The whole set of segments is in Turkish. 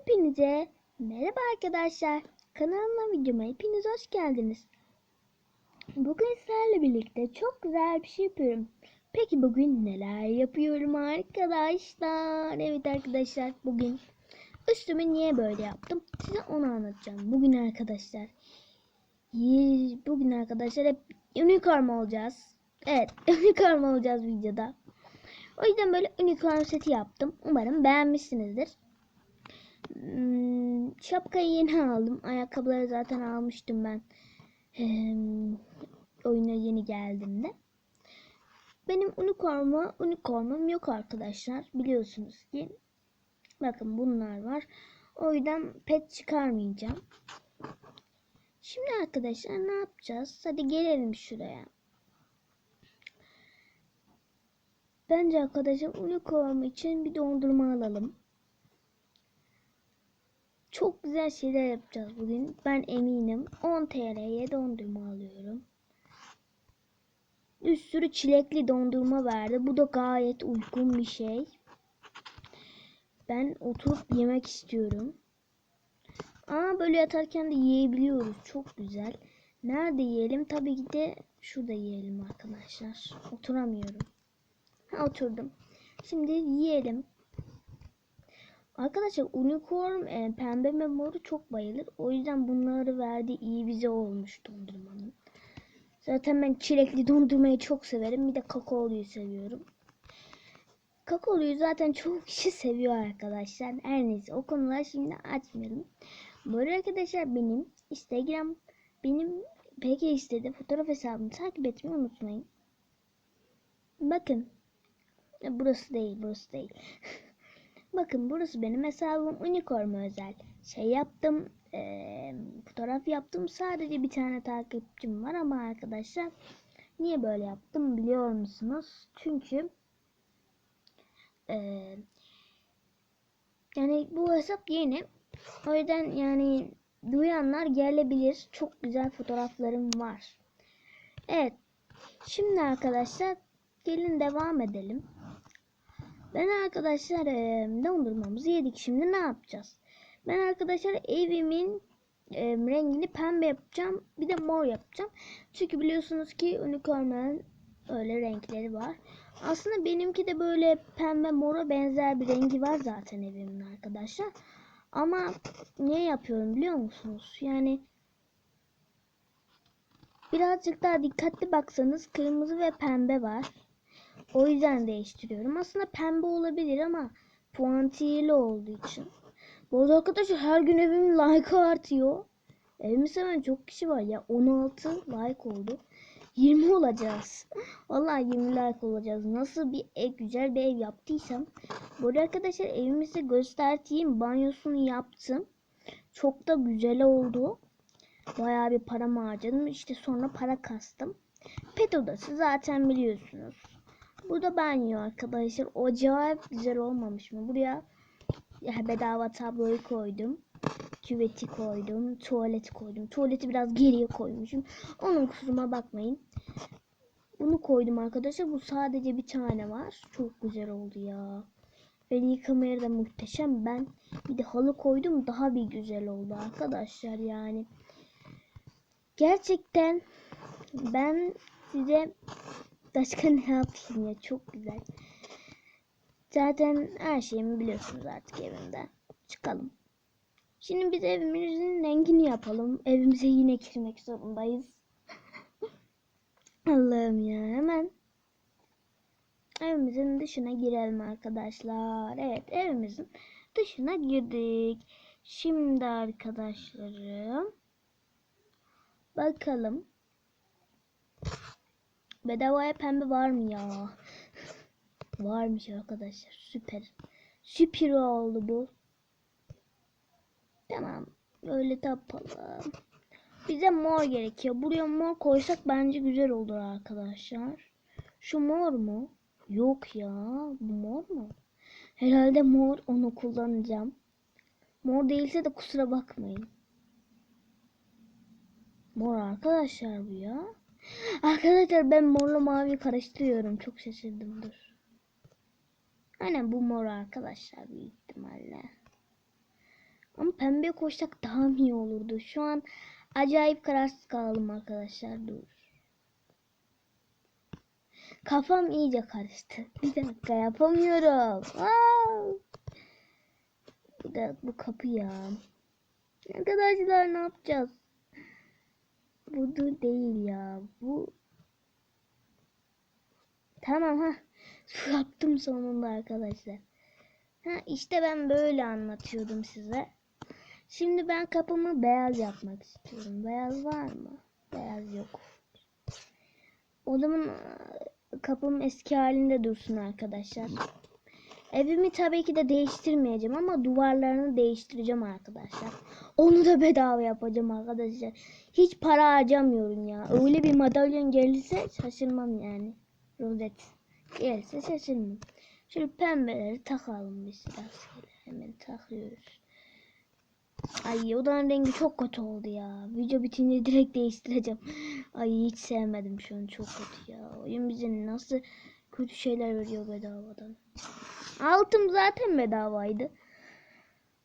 Hepinize merhaba arkadaşlar. Kanalıma videoma hepiniz hoş geldiniz. Bugün sizlerle birlikte çok güzel bir şey yapıyorum. Peki bugün neler yapıyorum arkadaşlar? Evet arkadaşlar bugün üstümü niye böyle yaptım? Size onu anlatacağım. Bugün arkadaşlar bugün arkadaşlar hep unicorn olacağız. Evet unicorn olacağız videoda. O yüzden böyle unicorn seti yaptım. Umarım beğenmişsinizdir. Hmm, şapkayı yeni aldım. Ayakkabıları zaten almıştım ben. Oyuna yeni geldiğimde. Benim unicornum, unicornum yok arkadaşlar. Biliyorsunuz ki. Bakın bunlar var. O yüzden pet çıkarmayacağım. Şimdi arkadaşlar ne yapacağız? Hadi gelelim şuraya. Bence arkadaşlar unicorn için bir dondurma alalım. Çok güzel şeyler yapacağız bugün. Ben eminim. 10 TL'ye dondurma alıyorum. Bir sürü çilekli dondurma verdi. Bu da gayet uygun bir şey. Ben oturup yemek istiyorum. Ama böyle yatarken de yiyebiliyoruz. Çok güzel. Nerede yiyelim? Tabii ki de şurada yiyelim arkadaşlar. Oturamıyorum. Ha oturdum. Şimdi yiyelim. Arkadaşlar unicorn e, pembe ve moru çok bayılır. O yüzden bunları verdi iyi bize olmuş dondurmanın. Zaten ben çilekli dondurmayı çok severim. Bir de kakaoluyu seviyorum. Kakaoluyu zaten çok kişi seviyor arkadaşlar. Her neyse o konuları şimdi açmayalım. Arada arkadaşlar benim Instagram benim PK istedi fotoğraf hesabımı takip etmeyi unutmayın. Bakın. Burası değil burası değil. Bakın burası benim hesabım Unicorn özel. Şey yaptım, eee, fotoğraf yaptım. Sadece bir tane takipçim var ama arkadaşlar niye böyle yaptım biliyor musunuz? Çünkü eee, yani bu hesap yeni. O yüzden yani duyanlar gelebilir. Çok güzel fotoğraflarım var. Evet. Şimdi arkadaşlar gelin devam edelim. Ben arkadaşlar e, dondurmamızı yedik. Şimdi ne yapacağız? Ben arkadaşlar evimin e, rengini pembe yapacağım. Bir de mor yapacağım. Çünkü biliyorsunuz ki unicorn'un öyle renkleri var. Aslında benimki de böyle pembe mora benzer bir rengi var zaten evimin arkadaşlar. Ama niye yapıyorum biliyor musunuz? Yani birazcık daha dikkatli baksanız kırmızı ve pembe var. O yüzden değiştiriyorum. Aslında pembe olabilir ama puantiyeli olduğu için. Bu arada arkadaşlar her gün evimin like artıyor. Evimi seven çok kişi var ya. 16 like oldu. 20 olacağız. Vallahi 20 like olacağız. Nasıl bir ev, güzel bir ev yaptıysam. Bu arada arkadaşlar evimizi göstereyim. Banyosunu yaptım. Çok da güzel oldu. Bayağı bir para harcadım. İşte sonra para kastım. Pet odası zaten biliyorsunuz. Bu da banyo arkadaşlar. Acayip güzel olmamış mı? Buraya ya bedava tabloyu koydum. Küveti koydum. Tuvaleti koydum. Tuvaleti biraz geriye koymuşum. Onun kusuruma bakmayın. Bunu koydum arkadaşlar. Bu sadece bir tane var. Çok güzel oldu ya. El yıkama yeri de muhteşem. Ben bir de halı koydum. Daha bir güzel oldu arkadaşlar yani. Gerçekten ben size Başka ne yapayım ya çok güzel. Zaten her şeyimi biliyorsunuz artık evimde. Çıkalım. Şimdi biz evimizin rengini yapalım. Evimize yine girmek zorundayız. Allah'ım ya hemen. Evimizin dışına girelim arkadaşlar. Evet evimizin dışına girdik. Şimdi arkadaşlarım. Bakalım. Bedavaya pembe var mı ya? Varmış arkadaşlar. Süper. Süper oldu bu. Tamam. Öyle yapalım. Bize mor gerekiyor. Buraya mor koysak bence güzel olur arkadaşlar. Şu mor mu? Yok ya. Bu mor mu? Herhalde mor. Onu kullanacağım. Mor değilse de kusura bakmayın. Mor arkadaşlar bu ya. Arkadaşlar ben morla mavi karıştırıyorum. Çok şaşırdım dur. Aynen bu mor arkadaşlar büyük ihtimalle. pembe koşsak daha mı iyi olurdu? Şu an acayip kararsız kaldım arkadaşlar. Dur. Kafam iyice karıştı. Bir dakika yapamıyorum. Bir de bu kapı ya. Arkadaşlar ne yapacağız? Bu da değil ya. Bu Tamam ha. Yaptım sonunda arkadaşlar. Ha işte ben böyle anlatıyordum size. Şimdi ben kapımı beyaz yapmak istiyorum. Beyaz var mı? Beyaz yok. O zaman e, kapım eski halinde dursun arkadaşlar. Evimi tabii ki de değiştirmeyeceğim ama duvarlarını değiştireceğim arkadaşlar. Onu da bedava yapacağım arkadaşlar. Hiç para harcamıyorum ya. Öyle bir madalyon gelirse şaşırmam yani. Rozet gelirse şaşırmam. Şöyle pembeleri takalım biz rastgele. Hemen takıyoruz. Ay odanın rengi çok kötü oldu ya. Video bitince direkt değiştireceğim. Ay hiç sevmedim şu an çok kötü ya. Oyun bize nasıl kötü şeyler veriyor bedavadan. Altım zaten bedavaydı.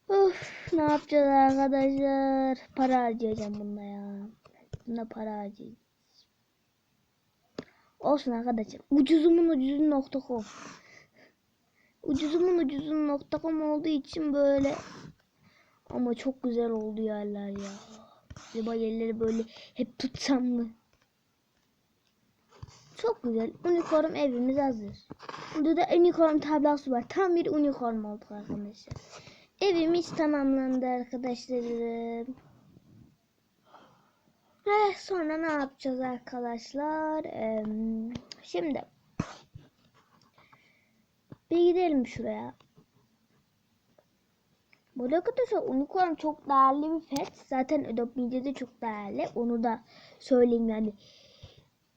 Of ne yapacağız arkadaşlar? Para harcayacağım bunda ya. Bunda para harcayacağım. Olsun arkadaşlar. Ucuzumun ucuzu nokta com. Ucuzumun ucuzu nokta com olduğu için böyle ama çok güzel oldu yerler ya. Acaba yerleri böyle hep tutsam mı? Çok güzel. Unicorn evimiz hazır. Burada da unicorn tablosu var. Tam bir unicorn olduk arkadaşlar. Evimiz tamamlandı arkadaşlarım. Ve sonra ne yapacağız arkadaşlar? Ee, şimdi bir gidelim şuraya. Bu arkadaşlar unicorn çok değerli bir pet. Zaten Adobe Media'da çok değerli. Onu da söyleyeyim yani.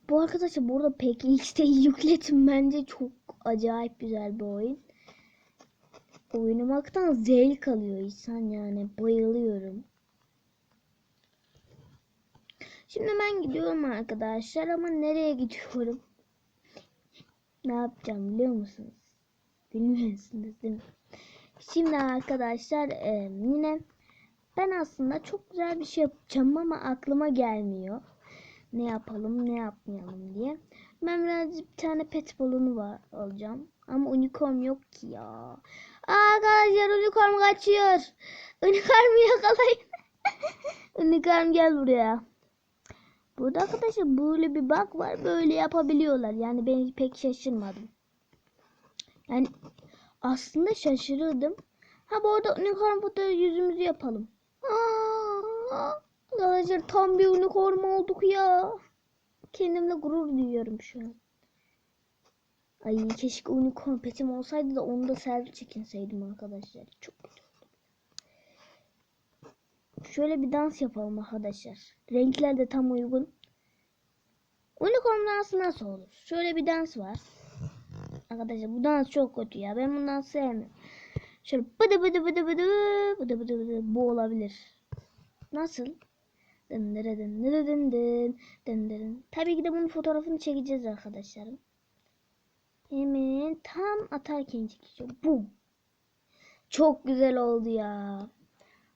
Bu arkadaşlar burada PKX'de yükletin bence çok acayip güzel bir oyun. Oynamaktan zevk alıyor insan yani bayılıyorum. Şimdi ben gidiyorum arkadaşlar ama nereye gidiyorum? Ne yapacağım biliyor musunuz? Bilmiyorsunuz değil mi? Şimdi arkadaşlar e, yine ben aslında çok güzel bir şey yapacağım ama aklıma gelmiyor. Ne yapalım ne yapmayalım diye. Ben birazcık bir tane pet balonu var alacağım. Ama unicorn yok ki ya. Arkadaşlar unicorn kaçıyor. Unicorn'u yakalayın. unicorn gel buraya. Burada arkadaşlar böyle bir bak var. Böyle yapabiliyorlar. Yani ben pek şaşırmadım. Yani aslında şaşırırdım. Ha bu arada unicorn foto yüzümüzü yapalım. Aa, arkadaşlar tam bir unicorn olduk ya. Kendimle gurur duyuyorum şu an. Ay keşke unicorn petim olsaydı da onu da selfie çekinseydim arkadaşlar. Çok oldu. Şöyle bir dans yapalım arkadaşlar. Renkler de tam uygun. Unicorn dansı nasıl olur? Şöyle bir dans var. Arkadaşlar bu dans çok kötü ya. Ben bundan sevmiyorum. Şöyle bıdı bıdı bıdı bıdı bıdı bıdı bıdı bu olabilir. Nasıl? Dın dın dın dın dın. Tabii ki de bunun fotoğrafını çekeceğiz arkadaşlarım. Hemen tam atarken çekeceğim. Bum. Çok güzel oldu ya.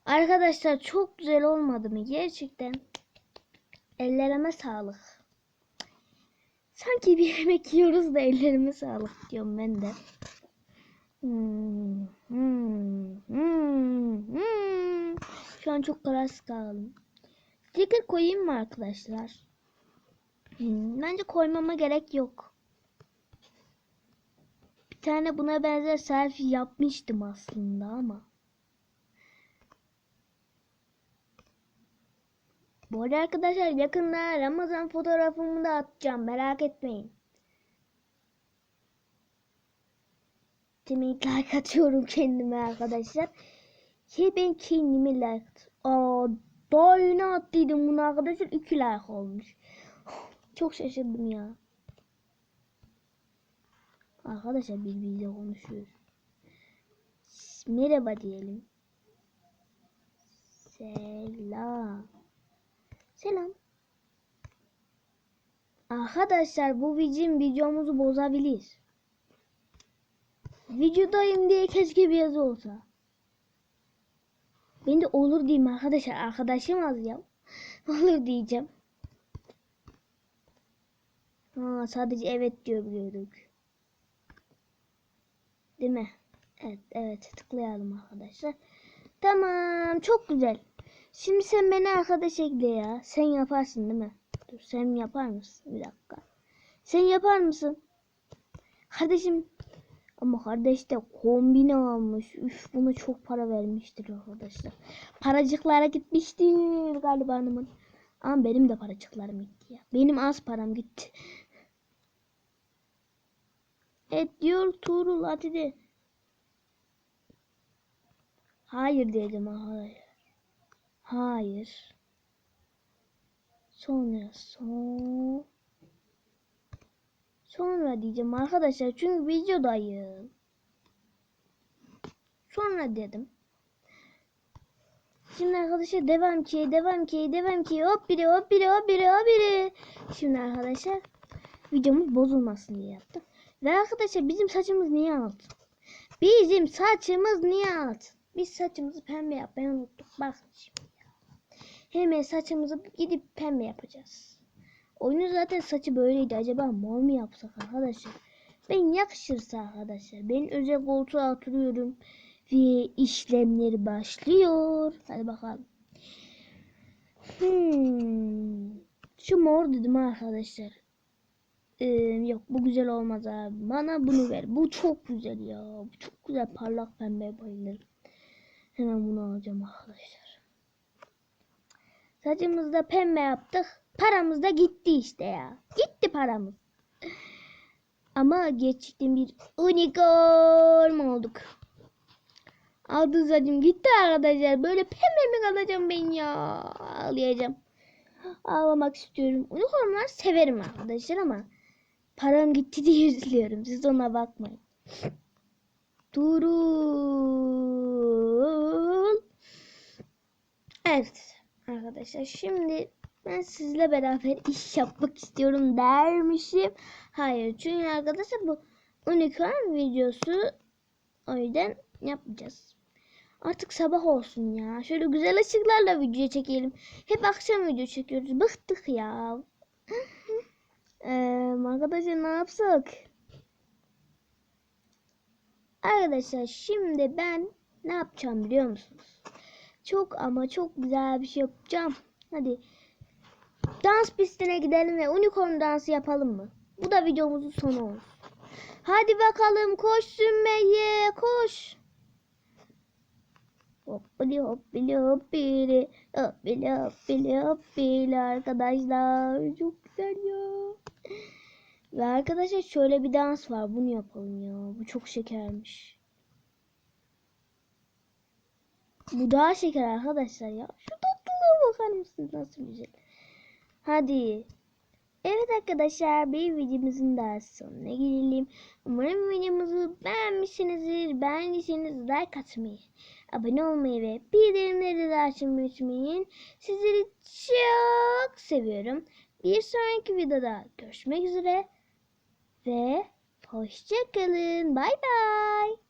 Arkadaşlar çok güzel olmadı mı? Gerçekten. Ellerime sağlık. Sanki bir yemek yiyoruz da ellerime sağlık diyorum ben de. Hmm, hmm, hmm, hmm. Şu an çok kararsız kaldım. Sticker koyayım mı arkadaşlar? Hmm, bence koymama gerek yok. Bir tane buna benzer selfie yapmıştım aslında ama. Bu arada arkadaşlar yakında Ramazan fotoğrafımı da atacağım merak etmeyin. Demek like atıyorum kendime arkadaşlar. Şey ben kendime like Aa, daha yeni attıydım bunu arkadaşlar 2 like olmuş. Çok şaşırdım ya. Arkadaşlar birbiriyle konuşuyoruz. Merhaba diyelim. Selam. Selam. Arkadaşlar bu bizim videomuzu bozabilir. Videodayım diye keşke bir yazı olsa. Ben de olur diyeyim arkadaşlar. Arkadaşım az ya. Olur diyeceğim. Ha, sadece evet diyor biliyorduk. Değil mi? Evet, evet tıklayalım arkadaşlar. Tamam, çok güzel. Şimdi sen beni arkadaş ekle ya. Sen yaparsın değil mi? Dur, sen yapar mısın? Bir dakika. Sen yapar mısın? Kardeşim ama kardeş de kombine almış. Üf buna çok para vermiştir arkadaşlar. Paracıklara gitmiştir galiba hanımın. Ama benim de paracıklarım gitti ya. Benim az param gitti. Evet diyor Tuğrul hadi de. Hayır dedim arkadaşlar. Hayır. Sonra son. Sonra diyeceğim arkadaşlar çünkü videodayım. Sonra dedim. Şimdi arkadaşlar devam ki devam ki devam ki hop biri hop biri hop biri hop biri. Şimdi arkadaşlar videomuz bozulmasın diye yaptım. Ve arkadaşlar bizim saçımız niye altın? Bizim saçımız niye altın? Biz saçımızı pembe yapmayı unuttuk. Bakın şimdi. Hemen saçımızı gidip pembe yapacağız. Oyunun zaten saçı böyleydi. Acaba mor mu yapsak arkadaşlar? Ben yakışırsa arkadaşlar. Ben özel koltuğa oturuyorum. Ve işlemleri başlıyor. Hadi bakalım. Hmm. Şu mor dedim arkadaşlar. Ee, yok bu güzel olmaz abi. Bana bunu ver. Bu çok güzel ya. Bu çok güzel parlak pembe bayılırım. Hemen bunu alacağım arkadaşlar. Saçımızda pembe yaptık. Paramız da gitti işte ya. Gitti paramız. Ama gerçekten bir unicorn olduk. Aldı saçım gitti arkadaşlar. Böyle pembe mi kalacağım ben ya? Ağlayacağım. Ağlamak istiyorum. Unicornlar severim arkadaşlar ama param gitti diye üzülüyorum. Siz ona bakmayın. Durul. Evet arkadaşlar şimdi ben sizle beraber iş yapmak istiyorum dermişim. Hayır çünkü arkadaşlar bu unicorn videosu o yüzden yapmayacağız. Artık sabah olsun ya. Şöyle güzel ışıklarla video çekelim. Hep akşam video çekiyoruz. Bıktık ya. Ee, arkadaşlar ne yapsak? Arkadaşlar şimdi ben ne yapacağım biliyor musunuz? Çok ama çok güzel bir şey yapacağım. Hadi dans pistine gidelim ve unicorn dansı yapalım mı? Bu da videomuzun sonu olsun. Hadi bakalım koş Sümeyye koş. Hoppili hoppili hoppili hoppili hoppili hoppili arkadaşlar çok güzel ya. Ve arkadaşlar şöyle bir dans var bunu yapalım ya bu çok şekermiş. Bu daha şeker arkadaşlar ya. Şu tatlılığa bakar mısınız nasıl güzel. Hadi. Evet arkadaşlar bir videomuzun daha sonuna gelelim. Umarım videomuzu beğenmişsinizdir. Beğendiyseniz like atmayı, abone olmayı ve bildirimleri de açmayı unutmayın. Sizleri çok seviyorum. Bir sonraki videoda görüşmek üzere ve hoşçakalın. Bay bay.